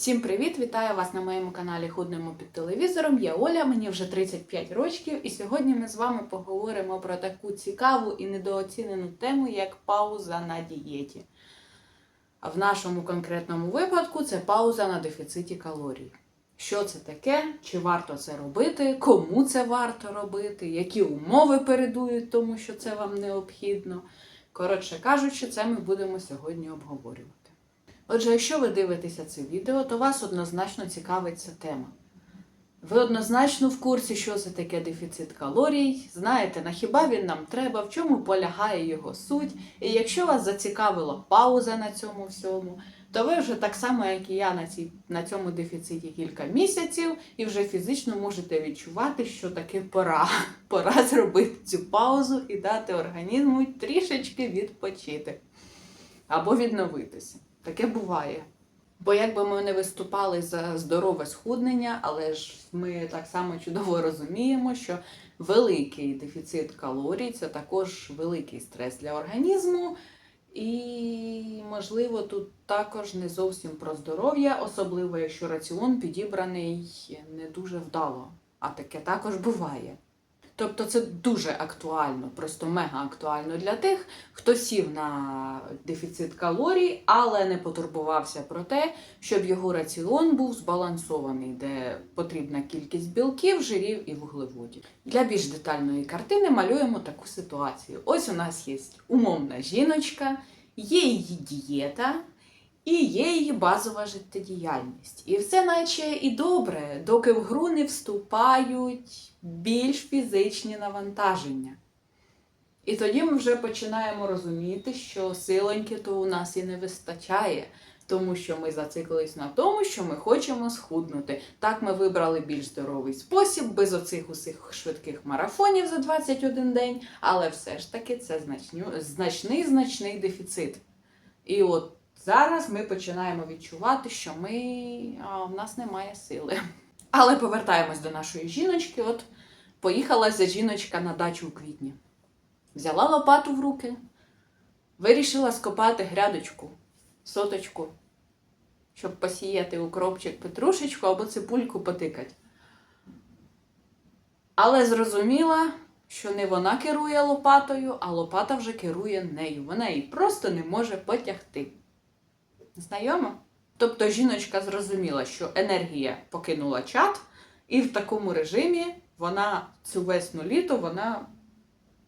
Всім привіт! Вітаю вас на моєму каналі Худнемо під телевізором. Я Оля, мені вже 35 років, і сьогодні ми з вами поговоримо про таку цікаву і недооцінену тему, як пауза на дієті. А в нашому конкретному випадку це пауза на дефіциті калорій. Що це таке? Чи варто це робити? Кому це варто робити? Які умови передують тому, що це вам необхідно? Коротше кажучи, це ми будемо сьогодні обговорювати. Отже, якщо ви дивитеся це відео, то вас однозначно цікавить ця тема. Ви однозначно в курсі, що це таке дефіцит калорій, знаєте, на хіба він нам треба, в чому полягає його суть. І якщо вас зацікавила пауза на цьому всьому, то ви вже так само, як і я на, цій, на цьому дефіциті кілька місяців, і вже фізично можете відчувати, що таки пора. Пора зробити цю паузу і дати організму трішечки відпочити або відновитися. Таке буває. Бо якби ми не виступали за здорове схуднення, але ж ми так само чудово розуміємо, що великий дефіцит калорій це також великий стрес для організму. І, можливо, тут також не зовсім про здоров'я, особливо якщо раціон підібраний не дуже вдало. А таке також буває. Тобто це дуже актуально, просто мега актуально для тих, хто сів на дефіцит калорій, але не потурбувався про те, щоб його раціон був збалансований, де потрібна кількість білків, жирів і вуглеводів. Для більш детальної картини малюємо таку ситуацію. Ось у нас є умовна жіночка, є її дієта. І є її базова життєдіяльність. І все наче і добре, доки в гру не вступають більш фізичні навантаження. І тоді ми вже починаємо розуміти, що силоньки то у нас і не вистачає, тому що ми зациклились на тому, що ми хочемо схуднути. Так ми вибрали більш здоровий спосіб, без оцих усіх швидких марафонів за 21 день, але все ж таки це значний значний дефіцит. І от Зараз ми починаємо відчувати, що ми, а, в нас немає сили. Але повертаємось до нашої жіночки. От поїхала ця жіночка на дачу у квітні. Взяла лопату в руки, вирішила скопати грядочку, соточку, щоб посіяти укропчик петрушечку або цибульку потикати. Але зрозуміла, що не вона керує лопатою, а лопата вже керує нею. Вона її просто не може потягти. Знайомо? Тобто жіночка зрозуміла, що енергія покинула чат, і в такому режимі вона цю весну літо вона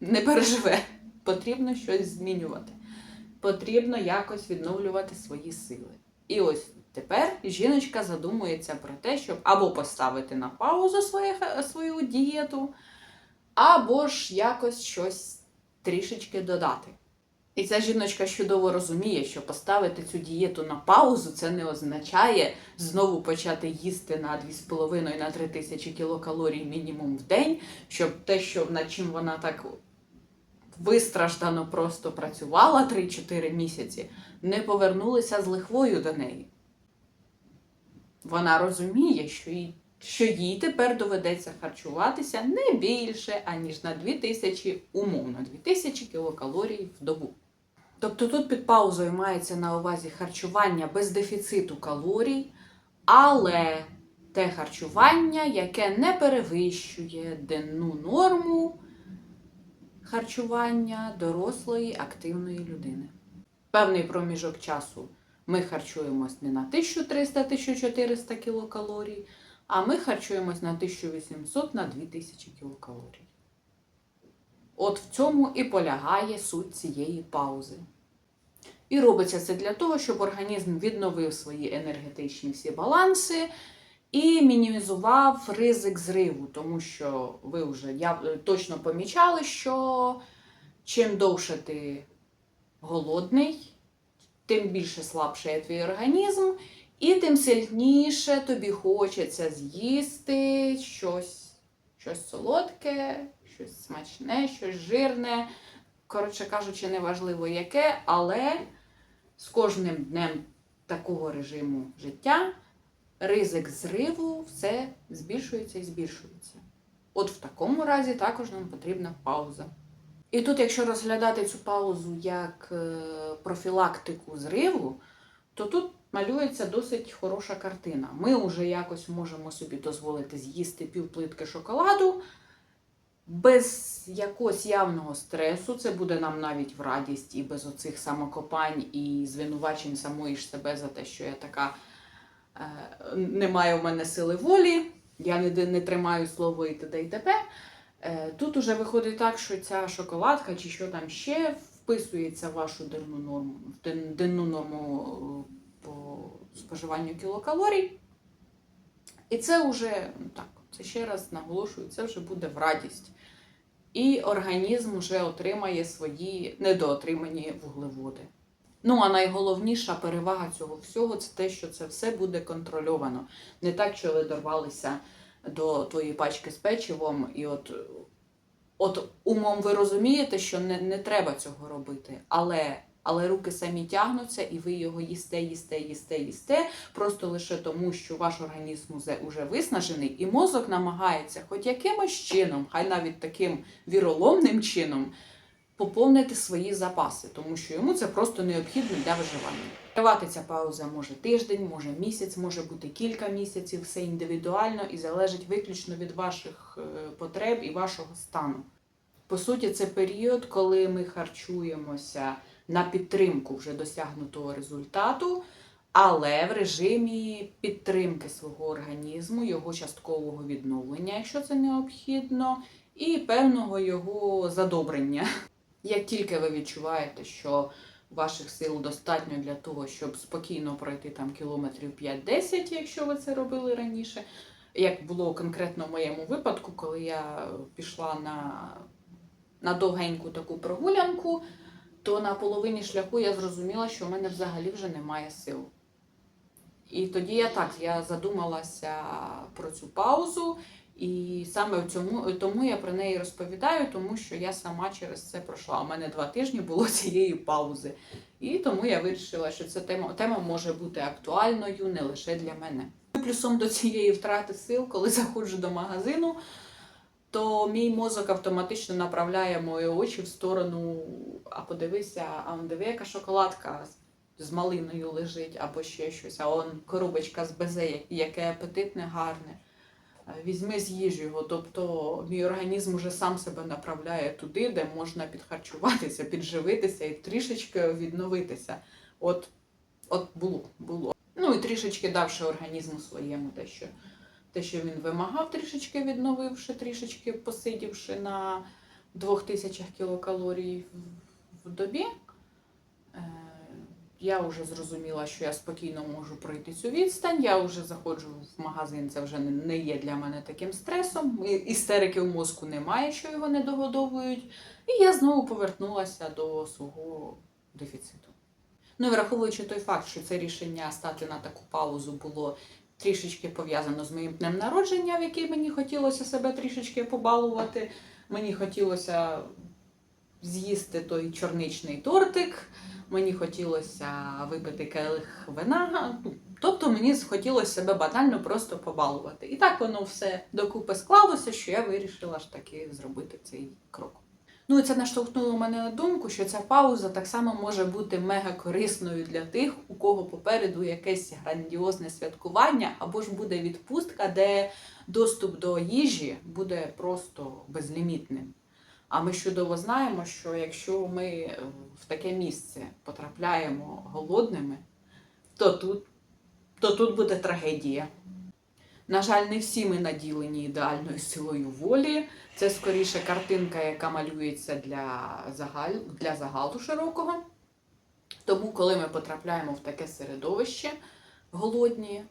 не переживе. Потрібно щось змінювати. Потрібно якось відновлювати свої сили. І ось тепер жіночка задумується про те, щоб або поставити на паузу своє, свою дієту, або ж якось щось трішечки додати. І ця жіночка чудово розуміє, що поставити цю дієту на паузу це не означає знову почати їсти на 2,5 на 3 тисячі кілокалорій мінімум в день, щоб те, що над чим вона так вистраждано просто працювала 3-4 місяці, не повернулися з лихвою до неї. Вона розуміє, що їй, що їй тепер доведеться харчуватися не більше, аніж на 2000, умовно, 2000 кілокалорій в добу. Тобто тут під паузою мається на увазі харчування без дефіциту калорій, але те харчування, яке не перевищує денну норму харчування дорослої активної людини. Певний проміжок часу ми харчуємось не на 1300-1400 кілокалорій, а ми харчуємось на 1800 на 2000 кілокалорій. От в цьому і полягає суть цієї паузи. І робиться це для того, щоб організм відновив свої енергетичні всі баланси і мінімізував ризик зриву, тому що ви вже точно помічали, що чим довше ти голодний, тим більше слабшає твій організм, і тим сильніше тобі хочеться з'їсти щось, щось солодке щось смачне, щось жирне. Коротше кажучи, неважливо яке, але з кожним днем такого режиму життя ризик зриву все збільшується і збільшується. От в такому разі також нам потрібна пауза. І тут, якщо розглядати цю паузу як е, профілактику зриву, то тут малюється досить хороша картина. Ми вже якось можемо собі дозволити з'їсти півплитки шоколаду без якогось явного стресу. Це буде нам навіть в радість і без оцих самокопань і звинувачень самої ж себе за те, що я така е, немає в мене сили волі, я не, не тримаю слово і т.д. і т.п. Е, Тут уже виходить так, що ця шоколадка чи що там ще вписується в вашу денну норму, ден- денну норму е, по споживанню кілокалорій. І це вже ну, так, це ще раз наголошую, це вже буде в радість. І організм вже отримає свої недоотримані вуглеводи. Ну, а найголовніша перевага цього всього це те, що це все буде контрольовано. Не так, що ви дорвалися до твоєї пачки з печивом, і от, от умом ви розумієте, що не, не треба цього робити. Але, але руки самі тягнуться, і ви його їсте, їсте, їсте, їсте, просто лише тому, що ваш організм уже, виснажений, і мозок намагається хоч якимось чином, хай навіть таким віроломним чином, поповнити свої запаси, тому що йому це просто необхідно для виживання. Тривати ця пауза може тиждень, може місяць, може бути кілька місяців, все індивідуально і залежить виключно від ваших е, потреб і вашого стану. По суті, це період, коли ми харчуємося на підтримку вже досягнутого результату, але в режимі підтримки свого організму, його часткового відновлення, якщо це необхідно, і певного його задобрення. Як тільки ви відчуваєте, що ваших сил достатньо для того, щоб спокійно пройти там кілометрів 5-10, якщо ви це робили раніше, як було конкретно в моєму випадку, коли я пішла на, на довгеньку таку прогулянку, то на половині шляху я зрозуміла, що в мене взагалі вже немає сил. І тоді я так я задумалася про цю паузу, і саме в цьому тому я про неї розповідаю, тому що я сама через це пройшла. У мене два тижні було цієї паузи. І тому я вирішила, що ця тема, тема може бути актуальною не лише для мене. Плюсом до цієї втрати сил, коли заходжу до магазину, то мій мозок автоматично направляє мої очі в сторону, а подивися, а он диви, яка шоколадка з малиною лежить, або ще щось, а он коробочка з безе, яке апетитне, гарне. Візьми з'їж його. Тобто мій організм уже сам себе направляє туди, де можна підхарчуватися, підживитися і трішечки відновитися. От, от було, було. Ну і трішечки давши організму своєму те, що, те, що він вимагав, трішечки відновивши, трішечки посидівши на 2000 кілокалорій в- добі. Е, Я вже зрозуміла, що я спокійно можу пройти цю відстань. Я вже заходжу в магазин, це вже не є для мене таким стресом. Істерики в мозку немає, що його не догодовують. І я знову повернулася до свого дефіциту. Ну і враховуючи той факт, що це рішення стати на таку паузу було трішечки пов'язано з моїм днем народження, в який мені хотілося себе трішечки побалувати. Мені хотілося з'їсти той чорничний тортик. Мені хотілося випити келих вина. Ну, Тобто мені хотілося себе банально просто побалувати. І так воно все докупи склалося, що я вирішила ж таки зробити цей крок. Ну і це наштовхнуло мене на думку, що ця пауза так само може бути мега корисною для тих, у кого попереду якесь грандіозне святкування, або ж буде відпустка, де доступ до їжі буде просто безлімітним. А ми чудово знаємо, що якщо ми е, в таке місце потрапляємо голодними, то тут, то тут буде трагедія. На жаль, не всі ми наділені ідеальною силою волі. Це скоріше картинка, яка малюється для, загаль, для загалу широкого. Тому, коли ми потрапляємо в таке середовище голодні,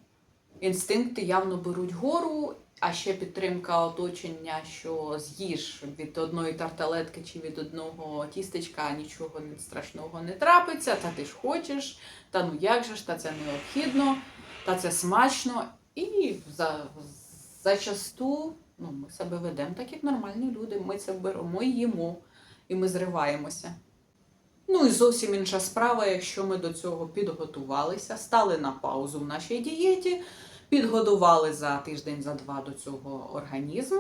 інстинкти явно беруть гору, а ще підтримка оточення, що з'їж від одної тарталетки чи від одного тістечка нічого страшного не трапиться, та ти ж хочеш, та ну як же ж, та це необхідно, та це смачно. І за, зачасту ну, ми себе ведемо так, як нормальні люди. Ми це беремо і їмо, і ми зриваємося. Ну і зовсім інша справа, якщо ми до цього підготувалися, стали на паузу в нашій дієті, підготували за тиждень, за два до цього організм,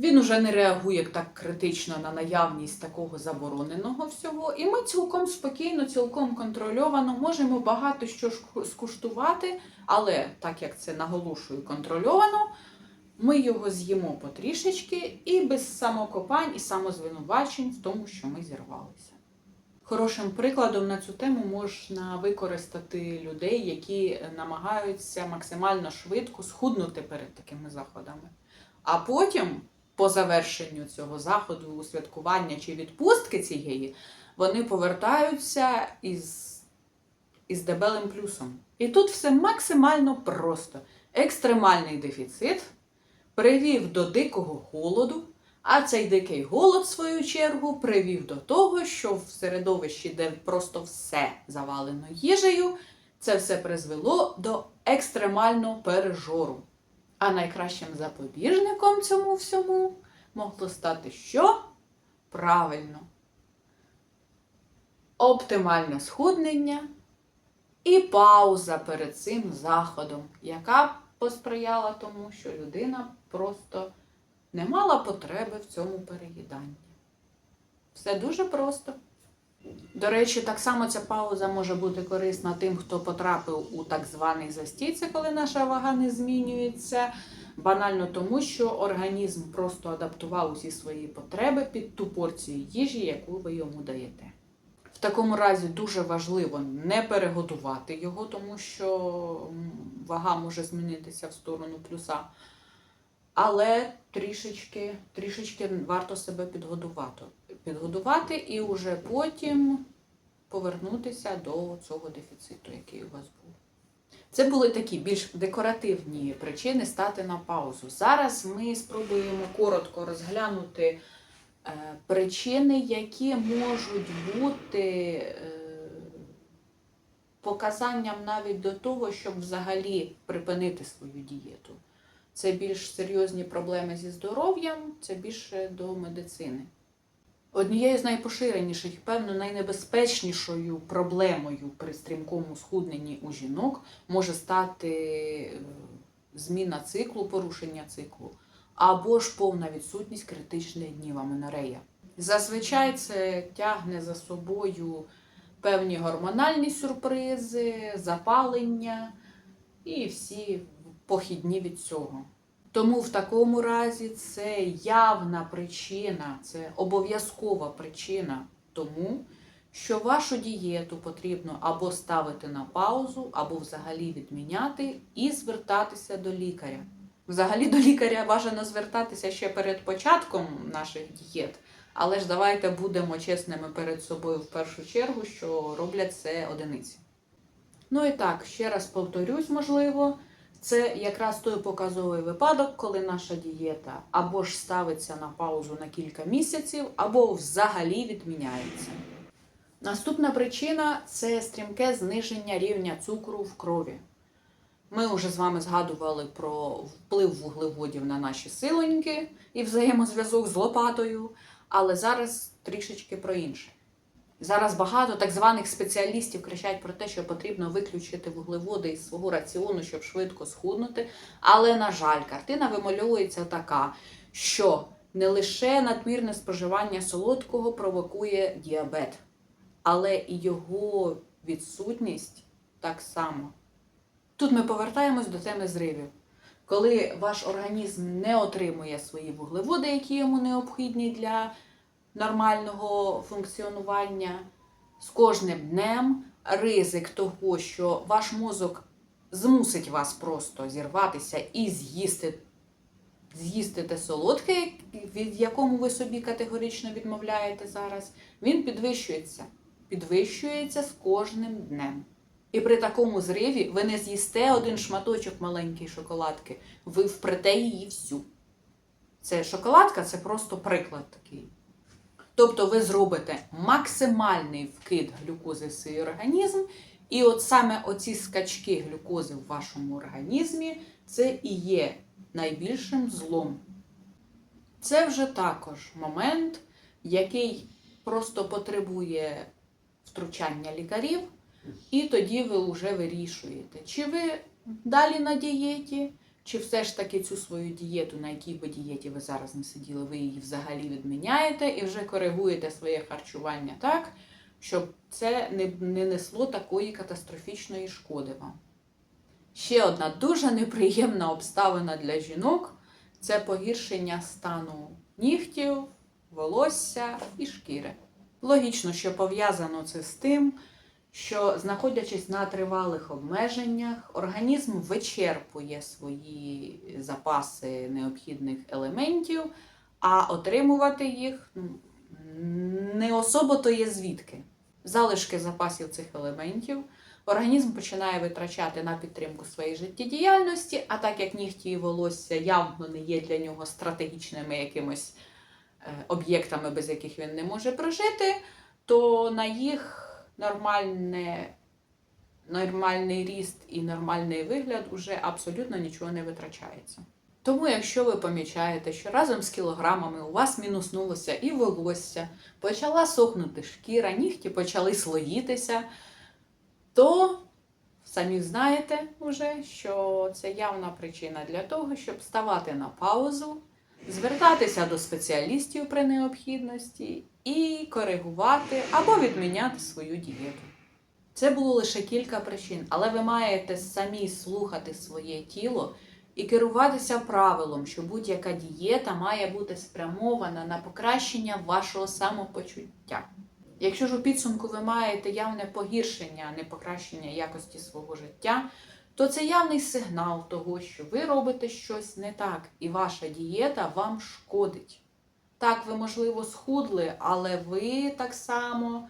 Він уже не реагує так критично на наявність такого забороненого всього. І ми цілком спокійно, цілком контрольовано можемо багато що скуштувати, але так як це наголошую контрольовано, ми його з'їмо потрішечки і без самокопань і самозвинувачень в тому, що ми зірвалися. Хорошим прикладом на цю тему можна використати людей, які намагаються максимально швидко схуднути перед такими заходами. А потім, по завершенню цього заходу, святкування чи відпустки цієї, вони повертаються із, із дебелим плюсом. І тут все максимально просто. Екстремальний дефіцит привів до дикого голоду, а цей дикий голод, в свою чергу, привів до того, що в середовищі, де просто все завалено їжею, це все призвело до екстремального пережору. А найкращим запобіжником цьому всьому могло стати що? Правильно. Оптимальне схуднення і пауза перед цим заходом, яка посприяла тому, що людина просто не мала потреби в цьому переїданні. Все дуже просто. До речі, так само ця пауза може бути корисна тим, хто потрапив у так званий застій, це коли наша вага не змінюється. Банально тому, що організм просто адаптував усі свої потреби під ту порцію їжі, яку ви йому даєте. В такому разі дуже важливо не перегодувати його, тому що вага може змінитися в сторону плюса. Але трішечки, трішечки варто себе підгодувати. Підгодувати і вже потім повернутися до цього дефіциту, який у вас був. Це були такі більш декоративні причини стати на паузу. Зараз ми спробуємо коротко розглянути е, причини, які можуть бути е, показанням навіть до того, щоб взагалі припинити свою дієту. Це більш серйозні проблеми зі здоров'ям, це більше до медицини. Однією з найпоширеніших, певно, найнебезпечнішою проблемою при стрімкому схудненні у жінок може стати е, зміна циклу, порушення циклу, або ж повна відсутність критичних днів аменорея. Зазвичай це тягне за собою певні гормональні сюрпризи, запалення і всі похідні від цього. Тому в такому разі це явна причина, це обов'язкова причина тому, що вашу дієту потрібно або ставити на паузу, або взагалі відміняти і звертатися до лікаря. Взагалі до лікаря бажано звертатися ще перед початком наших дієт, але ж давайте будемо чесними перед собою в першу чергу, що роблять це одиниці. Ну і так, ще раз повторюсь, можливо. Це якраз той показовий випадок, коли наша дієта або ж ставиться на паузу на кілька місяців, або взагалі відміняється. Наступна причина це стрімке зниження рівня цукру в крові. Ми вже з вами згадували про вплив вуглеводів на наші силоньки і взаємозв'язок з лопатою, але зараз трішечки про інше. Зараз багато так званих спеціалістів кричать про те, що потрібно виключити вуглеводи із свого раціону, щоб швидко схуднути. Але, на жаль, картина вимальовується така, що не лише надмірне споживання солодкого провокує діабет, але і його відсутність так само. Тут ми повертаємось до теми зривів. Коли ваш організм не отримує свої вуглеводи, які йому необхідні для нормального функціонування, з кожним днем ризик того, що ваш мозок змусить вас просто зірватися і з'їсти, з'їсти те солодке, від якому ви собі категорично відмовляєте зараз, він підвищується. Підвищується з кожним днем. І при такому зриві ви не з'їсте один шматочок маленької шоколадки, ви впрете її всю. Це шоколадка це просто приклад такий. Тобто ви зробите максимальний вкид глюкози в свій організм, і от саме оці скачки глюкози в вашому організмі це і є найбільшим злом. Це вже також момент, який просто потребує втручання лікарів, і тоді ви вже вирішуєте, чи ви далі на дієті, Чи все ж таки цю свою дієту, на якій би дієті ви зараз не сиділи, ви її взагалі відміняєте і вже коригуєте своє харчування так, щоб це не, не несло такої катастрофічної шкоди вам. Ще одна дуже неприємна обставина для жінок це погіршення стану нігтів, волосся і шкіри. Логічно, що пов'язано це з тим, що, знаходячись на тривалих обмеженнях, організм вичерпує свої запаси необхідних елементів, а отримувати їх ну, не особо то є звідки. Залишки запасів цих елементів організм починає витрачати на підтримку своєї життєдіяльності, а так як нігті і волосся явно не є для нього стратегічними якимось е, об'єктами, без яких він не може прожити, то на їх нормальне, нормальний ріст і нормальний вигляд уже абсолютно нічого не витрачається. Тому, якщо ви помічаєте, що разом з кілограмами у вас мінуснулося і волосся, почала сохнути шкіра, нігті почали слоїтися, то самі знаєте вже, що це явна причина для того, щоб ставати на паузу, звертатися до спеціалістів при необхідності і коригувати або відміняти свою дієту. Це було лише кілька причин, але ви маєте самі слухати своє тіло і керуватися правилом, що будь-яка дієта має бути спрямована на покращення вашого самопочуття. Якщо ж у підсумку ви маєте явне погіршення, а не покращення якості свого життя, то це явний сигнал того, що ви робите щось не так, і ваша дієта вам шкодить. Так, ви, можливо, схудли, але ви так само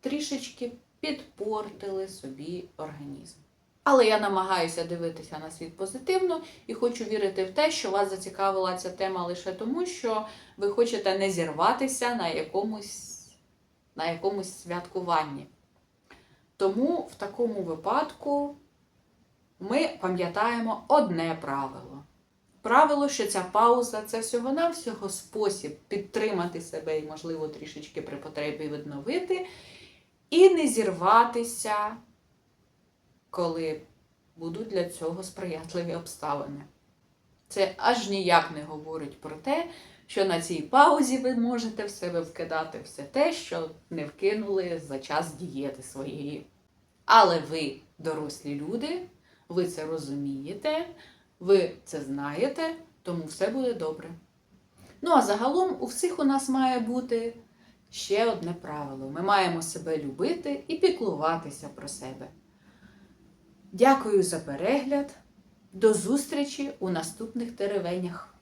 трішечки підпортили собі організм. Але я намагаюся дивитися на світ позитивно і хочу вірити в те, що вас зацікавила ця тема лише тому, що ви хочете не зірватися на якомусь, на якомусь святкуванні. Тому в такому випадку ми пам'ятаємо одне правило. Правило, що ця пауза це всього-навсього спосіб підтримати себе і, можливо, трішечки при потребі відновити, і не зірватися, коли будуть для цього сприятливі обставини. Це аж ніяк не говорить про те, що на цій паузі ви можете в себе вкидати все те, що не вкинули за час дієти своєї. Але ви, дорослі люди, ви це розумієте, ви це знаєте, тому все буде добре. Ну а загалом у всіх у нас має бути ще одне правило: ми маємо себе любити і піклуватися про себе. Дякую за перегляд. До зустрічі у наступних теревенях.